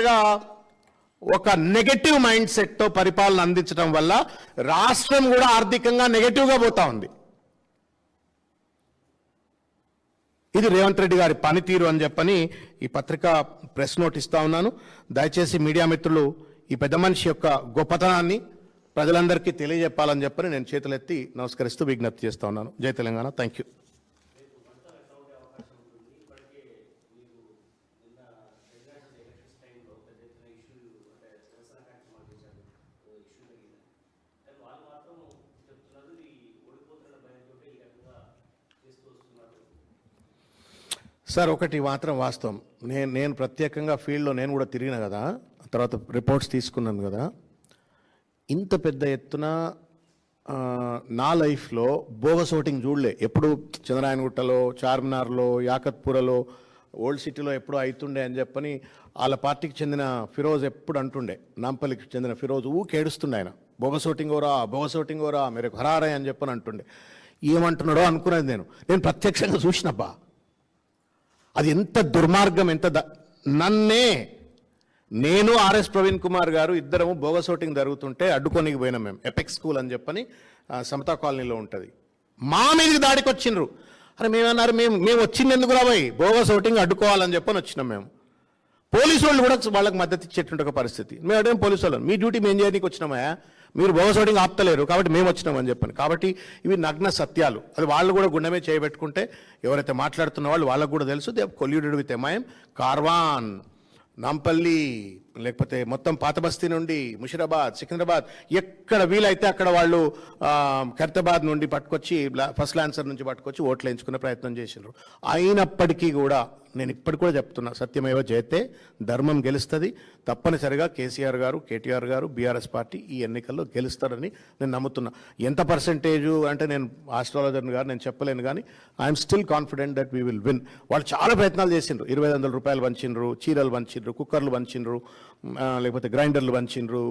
చెప్పినట్టుగా ఒక negative mind సెట్తో పరిపాలన అందించడం వల్ల రాష్ట్రం కూడా ఆర్థికంగా నెగటివ్గా పోతా ఉంది. ఇది రేవంత్ రెడ్డి గారి పనితీరు అని చెప్పని ఈ పత్రిక ప్రెస్ నోట్ ఇస్తా ఉన్నాను. దయచేసి మీడియా మిత్రులు ఈ పెద్ద మనిషి యొక్క గొప్పతనాన్ని ప్రజలందరికీ తెలియజెప్పాలని చెప్పని నేను చేతులెత్తి నమస్కరిస్తూ విజ్ఞప్తి చేస్తా ఉన్నాను. జై తెలంగాణ. థ్యాంక్ యూ సార్ ఒకటి మాత్రం వాస్తవం. నేను నేను ప్రత్యేకంగా ఫీల్డ్లో నేను కూడా తిరిగిన కదా తర్వాత రిపోర్ట్స్ తీసుకున్నాను కదా ఇంత పెద్ద ఎత్తున నా లైఫ్లో బోగస్ ఓటింగ్ చూడలే. ఎప్పుడు చంద్రాయనగుట్టలో చార్మినార్లో యాకత్పురలో ఓల్డ్ సిటీలో ఎప్పుడో అవుతుండే అని చెప్పని వాళ్ళ పార్టీకి చెందిన ఫిరోజ్ ఎప్పుడు అంటుండే. నాంపల్లికి చెందిన ఫిరోజ్ ఊకేడుస్తుండే ఆయన. బోగస్ ఓటింగ్ ఓరా బోగస్ ఓటింగ్ ఓరా మీరు హరారే అని చెప్పని అంటుండే. ఏమంటున్నాడో అనుకున్నది నేను. నేను ప్రత్యక్షంగా చూసినబ్బా అది ఎంత దుర్మార్గం ఎంత ద- నన్నే నేను ఆర్ఎస్ ప్రవీణ్ కుమార్ గారు ఇద్దరము బోగస్ ఓటింగ్ జరుగుతుంటే అడ్డుకోనికి పోయినాం మేము. ఎపెక్స్ స్కూల్ అని చెప్పని సమతా కాలనీలో ఉంటుంది. మా మీదకి దాడికి వచ్చిండ్రు అరే మేమన్నారు మేము మేము వచ్చింది ఎందుకు రాబోయ్ బోగస్ ఓటింగ్ అడ్డుకోవాలని చెప్పని వచ్చినాం మేము. పోలీసు వాళ్ళు కూడా వాళ్ళకి మద్దతు ఇచ్చేటువంటి ఒక పరిస్థితి. మేము అడిగిన పోలీసు వాళ్ళు మీ డ్యూటీ మేము చేయడానికి వచ్చినామా? మీరు బోగస్ ఓటింగ్ ఆపుతలేరు కాబట్టి మేము వచ్చినామని చెప్పాను. కాబట్టి ఇవి నగ్న సత్యాలు. అది వాళ్ళు కూడా గుండెమే చేయబెట్టుకుంటే ఎవరైతే మాట్లాడుతున్న వాళ్ళు వాళ్ళకు కూడా తెలుసు. They colluded with MIM Karwan Nampally లేకపోతే మొత్తం పాత బస్తీ నుండి ముషిరాబాద్ సికింద్రాబాద్ ఎక్కడ వీలైతే అక్కడ వాళ్ళు ఆ, ఖైరతాబాద్ నుండి పట్టుకొచ్చి ఫస్ట్ లాన్సర్ నుంచి పట్టుకొచ్చి ఓట్లు వేయించుకునే ప్రయత్నం చేసినారు అయినప్పటికీ కూడా నేను ఇప్పటికి కూడా చెప్తున్నా సత్యమేవ చేస్తే ధర్మం గెలుస్తుంది. తప్పనిసరిగా కేసీఆర్ గారు కేటీఆర్ గారు బీఆర్ఎస్ పార్టీ ఈ ఎన్నికల్లో గెలుస్తారని నేను నమ్ముతున్నా. ఎంత పర్సంటేజు అంటే నేను ఆస్ట్రాలజర్ని గారు నేను చెప్పలేను కానీ I'm still confident that we will win. వాళ్ళు చాలా ప్రయత్నాలు చేసిండ్రు ఇరవై వందల రూపాయలు పంచిండ్రు చీరలు పంచిండ్రు కుక్కర్లు పంచిండ్రు లేకపోతే గ్రైండర్లు పంచిండ్రు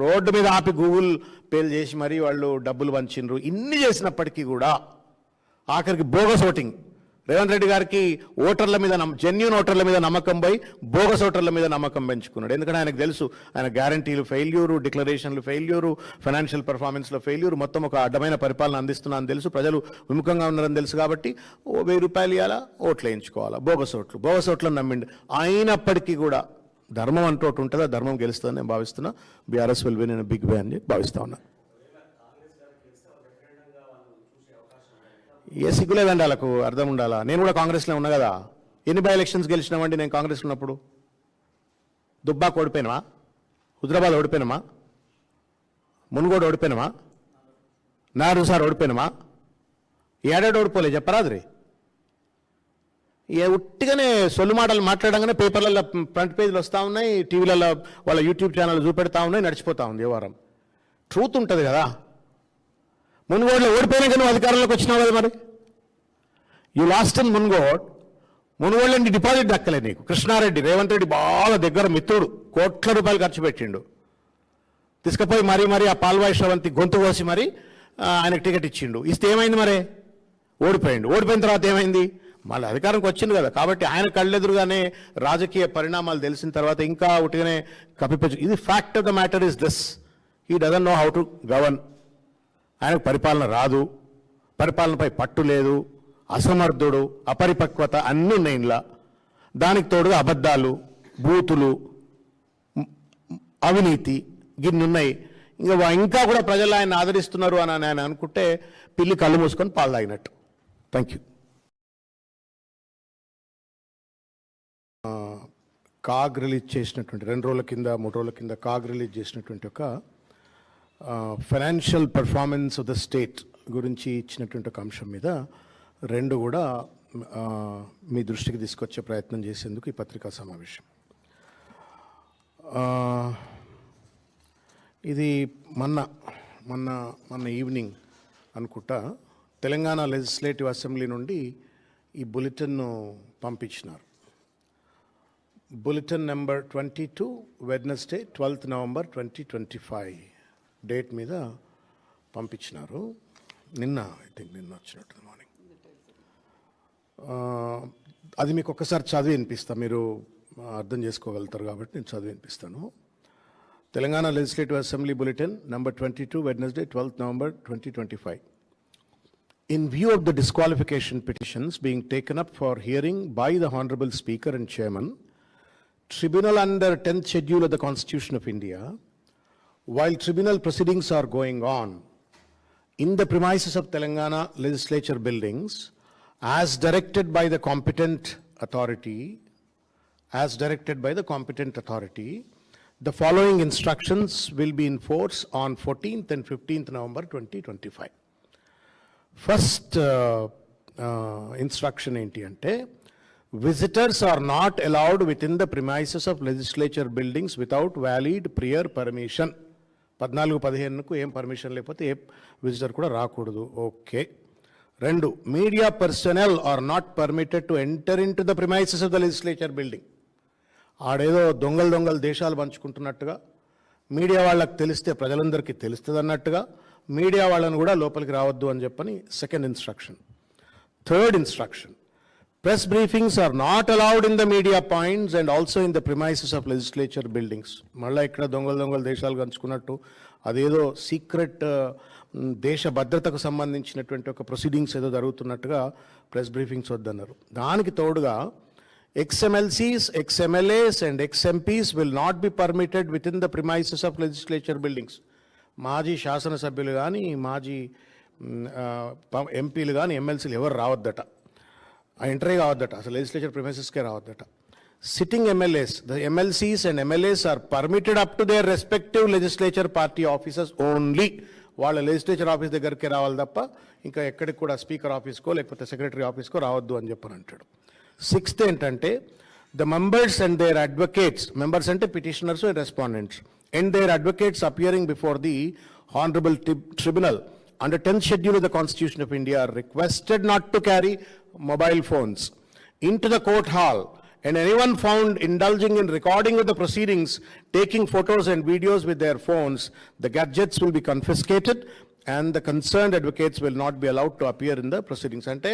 రోడ్డు మీద ఆపి గూగుల్ పేలు చేసి మరీ వాళ్ళు డబ్బులు పంచిండ్రు ఇన్ని చేసినప్పటికీ కూడా ఆఖరికి బోగస్ ఓటింగ్. రేవంత్ రెడ్డి గారికి ఓటర్ల మీద జెన్యున్ ఓటర్ల మీద నమ్మకం పోయి బోగస్ ఓటర్ల మీద నమ్మకం పెంచుకున్నాడు. ఎందుకంటే ఆయనకు తెలుసు ఆయన గ్యారంటీలు ఫెయిల్యూరు డిక్లరేషన్లు ఫెయిల్యూరు ఫైనాన్షియల్ పర్ఫార్మెన్స్లో ఫెయిల్యూరు మొత్తం ఒక అడ్డమైన పరిపాలన అందిస్తున్నా అని తెలుసు. ప్రజలు విముఖంగా ఉన్నారని తెలుసు కాబట్టి ఓ వెయ్యి రూపాయలు ఇవ్వాలా ఓట్లు వేయించుకోవాలా. బోగస్ ఓట్లు బోగస్ ఓట్లను నమ్మిండు. అయినప్పటికీ కూడా ధర్మం అంటూ ఉంటుంది ఆ ధర్మం గెలుస్తుందని నేను భావిస్తున్నా. BRS will win in big way అని భావిస్తా ఉన్నా. ఏ సిగ్గులేదండి వాళ్ళకు? అర్థం ఉండాలా? నేను కూడా కాంగ్రెస్లో ఉన్నా కదా. ఎన్ని బై ఎలక్షన్స్ గెలిచినామండి నేను కాంగ్రెస్ ఉన్నప్పుడు? దుబ్బాకు ఓడిపోయినామా? హుదరాబాద్ ఓడిపోయినామా? మునుగోడు ఓడిపోయినామా? నారు సార్ ఓడిపోయినామా? ఏడాడు ఓడిపోలే చెప్పరాదురి. ఏ ఉట్టిగానే సొల్లు మాటలు మాట్లాడంగానే పేపర్లలో ఫ్రంట్ పేజీలు వస్తూ ఉన్నాయి టీవీలలో వాళ్ళ యూట్యూబ్ ఛానల్ చూపెడతా ఉన్నాయి నడిచిపోతా ఉంది వ్యవహారం ట్రూత్ ఉంటుంది కదా. మున్గోడులో ఓడిపోయినాక నువ్వు అధికారంలోకి వచ్చినావు కదా మరి? You lost in Munugode. మున్గోడులో డిపాజిట్ దక్కలే నీకు. కృష్ణారెడ్డి రేవంత్ రెడ్డి బాగా దగ్గర మిత్రుడు. కోట్ల రూపాయలు ఖర్చు పెట్టిండు. తీసుకుపోయి మరీ మరీ ఆ పాల్వాయి శ్రవంతి గొంతు కోసి మరి ఆయనకు టికెట్ ఇచ్చిండు. ఇస్తే ఏమైంది మరి? ఓడిపోయిండు. ఓడిపోయిన తర్వాత ఏమైంది? మళ్ళీ అధికారంకి వచ్చింది కదా. కాబట్టి ఆయన కళ్ళెదురుగానే రాజకీయ పరిణామాలు తెలిసిన తర్వాత ఇంకా ఒకటిగానే కప్పిపెచ్చు. ఇది fact of the matter is this ఈ doesn't know how to govern ఆయనకు పరిపాలన రాదు. పరిపాలనపై పట్టు లేదు. అసమర్థుడు అపరిపక్వత అన్నీ ఉన్నాయి ఇంట్లో దానికి తోడుగా అబద్ధాలు బూతులు అవినీతి గిన్ని ఉన్నాయి. ఇంకా ఇంకా కూడా ప్రజలు ఆయన ఆదరిస్తున్నారు అని ఆయన అనుకుంటే పిల్లి కళ్ళు మూసుకొని పాలు తాగినట్టు. థ్యాంక్ యూ కాగ్ రిలీజ్ చేసినటువంటి రెండు రోజుల కింద మూడు రోజుల కింద కాగ్ రిలీజ్ చేసినటువంటి ఒక financial performance of the state గురించి ఇచ్చినటువంటి ఒక అంశం మీద రెండు కూడా మీ దృష్టికి తీసుకొచ్చే ప్రయత్నం చేసేందుకు ఈ పత్రికా సమావేశం. ఇది మొన్న మొన్న మొన్న ఈవినింగ్ అనుకుంటా తెలంగాణ లెజిస్లేటివ్ అసెంబ్లీ నుండి ఈ బులెటిన్ను పంపించినారు. Bulletin number twenty two Wednesday twelfth November twenty twenty five date మీద పంపించినారు. నిన్న ఐ థింక్ నిన్న వచ్చినట్టు మార్నింగ్ అది మీకు ఒక్కసారి చదివి వినిపిస్తా. మీరు అర్థం చేసుకోగలుగుతారు కాబట్టి నేను చదివి వినిపిస్తాను. Telangana legislative assembly bulletin number twenty two Wednesday twelfth November twenty twenty five In view of the disqualification petitions being taken up for hearing by the Honorable Speaker and Chairman, Tribunal under 10th Schedule of the Constitution of India, while tribunal proceedings are going on in the premises of Telangana Legislature buildings, as directed by the competent authority, as directed by the competent authority, the following instructions will be in force on 14th and 15th November 2025. First instruction uh, ఏంటి అంటే visitors are not allowed within the premises of legislature buildings without valid prior permission పద్నాలుగు పదిహేనుకు ఏం permission లేకపోతే ఏ visitor కూడా రాకూడదు. Okay. రెండు media personnel are not permitted to enter into the premises of the legislature building ఆడేదో దొంగలు దొంగలు దేశాలు పంచుకుంటున్నట్టుగా మీడియా వాళ్ళకి తెలిస్తే ప్రజలందరికీ తెలుస్తుంది అన్నట్టుగా మీడియా వాళ్ళని కూడా లోపలికి రావద్దు అని చెప్పని second instruction third instruction press briefings are not allowed in the media points and also in the premises of legislature buildings మళ్ళీ ఇక్కడ దొంగలు దొంగలు దేశాలు గంచుకున్నట్టు అదేదో సీక్రెట్ uh, దేశ భద్రతకు సంబంధించినటువంటి ఒక ప్రొసీడింగ్స్ ఏదో జరుగుతున్నట్టుగా ప్రెస్ బ్రీఫింగ్స్ వద్దన్నారు. దానికి తోడుగా ex MLCs ex MLAs and ex MPs will not be permitted within the premises of legislature buildings మాజీ శాసనసభ్యులు కానీ మాజీ ఎంపీలు కానీ ఎమ్మెల్సీలు ఎవరు రావద్దట. ఆ ఎంట్రీ కావద్దట. అసలు లెజిస్లేచర్ ప్రిమైసెస్కే రావద్దట. Sitting MLAs the MLCs and MLAs are permitted up to their respective legislature party officers only వాళ్ళ లెజిస్లేచర్ ఆఫీస్ దగ్గరికి రావాలి తప్ప ఇంకా ఎక్కడికి కూడా స్పీకర్ ఆఫీస్కో లేకపోతే సెక్రటరీ ఆఫీస్కో రావద్దు అని చెప్పని అంటాడు. సిక్స్త్ ఏంటంటే the members and their advocates members అంటే petitioners and respondents and their advocates appearing before the honourable tribunal under 10th schedule of the Constitution of India are requested not to carry mobile phones into the court hall. And anyone found indulging in recording of the proceedings, taking photos and videos with their phones, the gadgets will be confiscated and the concerned advocates will not be allowed to appear in the proceedings అంటే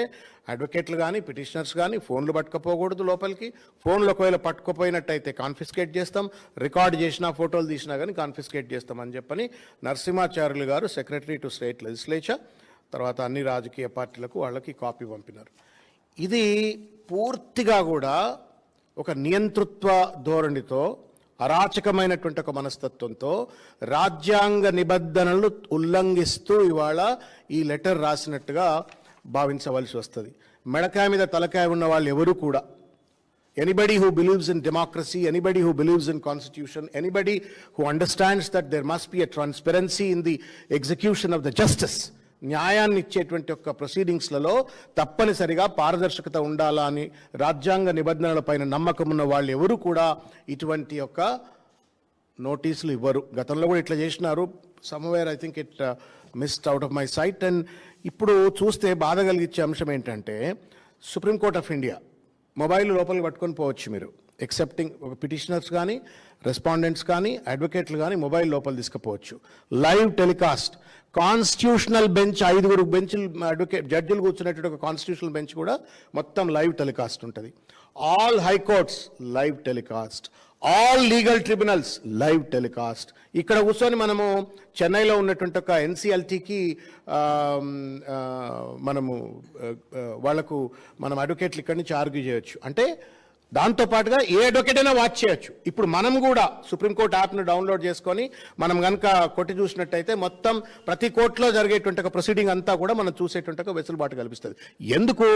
అడ్వకేట్లు కానీ petitioners కానీ ఫోన్లు పట్టుకపోకూడదు లోపలికి. ఫోన్లు ఒకవేళ పట్టుకుపోయినట్టయితే confiscate చేస్తాం. Record చేసినా ఫోటోలు తీసినా కానీ కాన్ఫిస్కేట్ చేస్తాం అని చెప్పని నరసింహాచార్యులు గారు సెక్రటరీ టు స్టేట్ లెజిస్లేచర్ తర్వాత అన్ని రాజకీయ పార్టీలకు వాళ్ళకి కాపీ పంపినారు. ఇది పూర్తిగా కూడా ఒక నియంతృత్వ ధోరణితో అరాచకమైనటువంటి ఒక మనస్తత్వంతో రాజ్యాంగ నిబంధనలు ఉల్లంఘిస్తూ ఇవాళ ఈ లెటర్ రాసినట్టుగా భావించవలసి వస్తుంది. మెడకాయ మీద తలకాయ ఉన్న వాళ్ళు ఎవరు కూడా anybody who believes in democracy anybody who believes in constitution anybody who understands that there must be a transparency in the execution of the justice న్యాయాన్ని ఇచ్చేటువంటి యొక్క ప్రొసీడింగ్స్లలో తప్పనిసరిగా పారదర్శకత ఉండాలా అని రాజ్యాంగ నిబంధనలపైన నమ్మకం ఉన్న వాళ్ళు ఎవరు కూడా ఇటువంటి యొక్క నోటీసులు ఇవ్వరు. గతంలో కూడా ఇట్లా చేసినారు. Somewhere I think it missed out of my sight and ఇప్పుడు చూస్తే బాధ కలిగించే అంశం ఏంటంటే సుప్రీంకోర్ట్ ఆఫ్ ఇండియా మొబైల్ లోపలికి పట్టుకొని పోవచ్చు మీరు. ఎక్సెప్టింగ్ ఒక పిటిషనర్స్ కానీ రెస్పాండెంట్స్ కానీ అడ్వకేట్లు కానీ మొబైల్ లోపల తీసుకుపోవచ్చు. లైవ్ టెలికాస్ట్ కాన్స్టిట్యూషనల్ బెంచ్ ఐదుగురు బెంచ్లు అడ్వకేట్ జడ్జిలు కూర్చున్నటువంటి ఒక కాన్స్టిట్యూషనల్ బెంచ్ కూడా మొత్తం లైవ్ టెలికాస్ట్ ఉంటుంది. All high courts live telecast all legal tribunals live telecast ఇక్కడ కూర్చొని మనము చెన్నైలో ఉన్నటువంటి ఒక ఎన్సిఎల్టీకి మనము వాళ్ళకు మనం అడ్వకేట్లు ఇక్కడి నుంచి ఆర్గ్యూ చేయొచ్చు. అంటే దాంతో పాటుగా ఏ అడ్వకేట్ వాచ్ చేయొచ్చు. ఇప్పుడు మనం కూడా సుప్రీంకోర్టు యాప్ను డౌన్లోడ్ చేసుకొని మనం కనుక కొట్టి చూసినట్టయితే మొత్తం ప్రతి కోర్టులో జరిగేటువంటి ఒక ప్రొసీడింగ్ అంతా కూడా మనం చూసేటువంటి ఒక వెసులుబాటు కల్పిస్తుంది. ఎందుకు?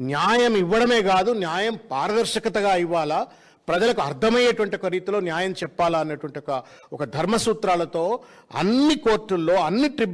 న్యాయం ఇవ్వడమే కాదు న్యాయం పారదర్శకతగా ఇవ్వాలా? ప్రజలకు అర్థమయ్యేటువంటి ఒక రీతిలో న్యాయం చెప్పాలా అన్నటువంటి ఒక ఒక ధర్మసూత్రాలతో అన్ని కోర్టుల్లో అన్ని ట్రిబ్యునల్